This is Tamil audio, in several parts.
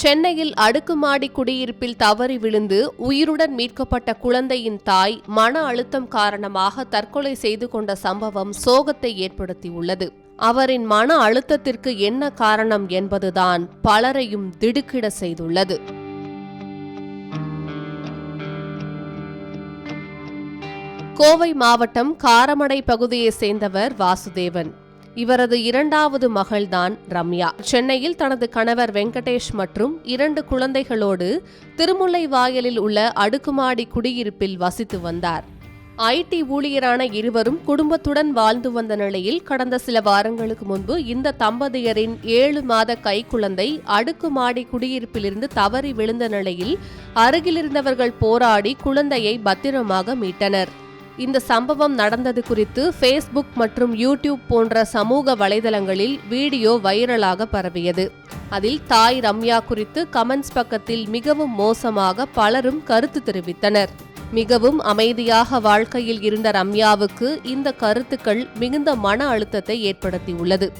சென்னையில் அடுக்குமாடி குடியிருப்பில் தவறி விழுந்து உயிருடன் மீட்கப்பட்ட குழந்தையின் தாய் மன அழுத்தம் காரணமாக தற்கொலை செய்து கொண்ட சம்பவம் சோகத்தை ஏற்படுத்தியுள்ளது. அவரின் மன அழுத்தத்திற்கு என்ன காரணம் என்பதுதான் பலரையும் திடுக்கிட செய்துள்ளது. கோவை மாவட்டம் காரமடை பகுதியைச் சேர்ந்தவர் வாசுதேவன். இவரது இரண்டாவது மகள்தான் ரம்யா. சென்னையில் தனது கணவர் வெங்கடேஷ் மற்றும் இரண்டு குழந்தைகளோடு திருமுல்லை வாயலில் உள்ள அடுக்குமாடி குடியிருப்பில் வசித்து வந்தார். ஐடி ஊழியரான இருவரும் குடும்பத்துடன் வாழ்ந்து வந்த நிலையில் கடந்த சில வாரங்களுக்கு முன்பு இந்த தம்பதியரின் ஏழு மாத கைக்குழந்தை அடுக்குமாடி குடியிருப்பிலிருந்து தவறி விழுந்த நிலையில் அருகிலிருந்தவர்கள் போராடி குழந்தையை பத்திரமாக மீட்டனர். இந்த சம்பவம் நடந்தது குறித்து ஃபேஸ்புக் மற்றும் யூடியூப் போன்ற சமூக வலைதளங்களில் வீடியோ வைரலாக பரவியது. அதில் தாய் ரம்யா குறித்து கமெண்ட்ஸ் பக்கத்தில் மிகவும் மோசமாக பலரும் கருத்து தெரிவித்தனர். மிகவும் அமைதியாக வாழ்க்கையில் இருந்த ரம்யாவுக்கு இந்த கருத்துக்கள் மிகுந்த மன அழுத்தத்தை ஏற்படுத்தியுள்ளது.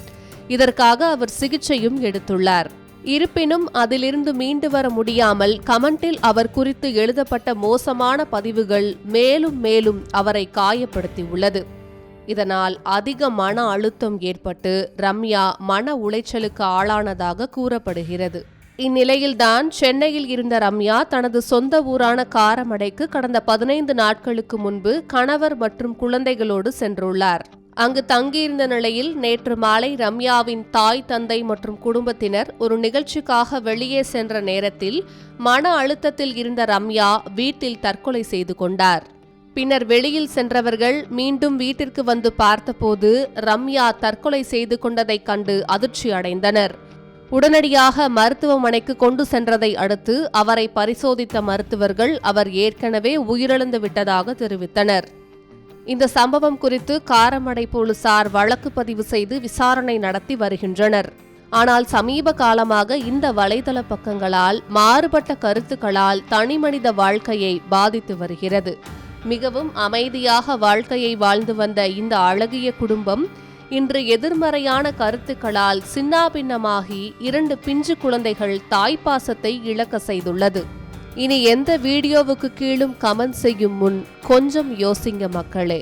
இதற்காக அவர் சிகிச்சையும் எடுத்துள்ளார். இருப்பினும் அதிலிருந்து மீண்டு வர முடியாமல் கமெண்டில் அவர் குறித்து எழுதப்பட்ட மோசமான பதிவுகள் மேலும் மேலும் அவரை காயப்படுத்தியுள்ளது. இதனால் அதிக மன அழுத்தம் ஏற்பட்டு ரம்யா மன உளைச்சலுக்கு ஆளானதாக கூறப்படுகிறது. இந்நிலையில்தான் சென்னையில் இருந்த ரம்யா தனது சொந்த ஊரான காரமடைக்கு கடந்த பதினைந்து நாட்களுக்கு முன்பு கணவர் மற்றும் குழந்தைகளோடு சென்றுள்ளார். அங்கு தங்கியிருந்த நிலையில் நேற்று மாலை ரம்யாவின் தாய் தந்தை மற்றும் குடும்பத்தினர் ஒரு நிகழ்ச்சிக்காக வெளியே சென்ற நேரத்தில் மன அழுத்தத்தில் இருந்த ரம்யா வீட்டில் தற்கொலை செய்து கொண்டார். பின்னர் வெளியில் சென்றவர்கள் மீண்டும் வீட்டிற்கு வந்து பார்த்தபோது ரம்யா தற்கொலை செய்து கொண்டதைக் கண்டு அதிர்ச்சி அடைந்தனர். உடனடியாக மருத்துவமனைக்கு கொண்டு சென்றதை அடுத்து அவரை பரிசோதித்த மருத்துவர்கள் அவர் ஏற்கனவே உயிரிழந்து விட்டதாக தெரிவித்தனர். இந்த சம்பவம் குறித்து காரமடை போலீசார் வழக்கு பதிவு செய்து விசாரணை நடத்தி வருகின்றனர். ஆனால் சமீப காலமாக இந்த வலைதள பக்கங்களால் மாறுபட்ட கருத்துக்களால் தனிமனித வாழ்க்கையை பாதித்து வருகிறது. மிகவும் அமைதியாக வாழ்க்கையை வாழ்ந்து வந்த இந்த அழகிய குடும்பம் இன்று எதிர்மறையான கருத்துக்களால் சின்னாபின்னமாகி இரண்டு பிஞ்சு குழந்தைகள் தாய்ப்பாசத்தை இழக்க செய்துள்ளது. இனி எந்த வீடியோவுக்கு கீழும் கமெண்ட் செய்யும் முன் கொஞ்சம் யோசிங்க மக்களே.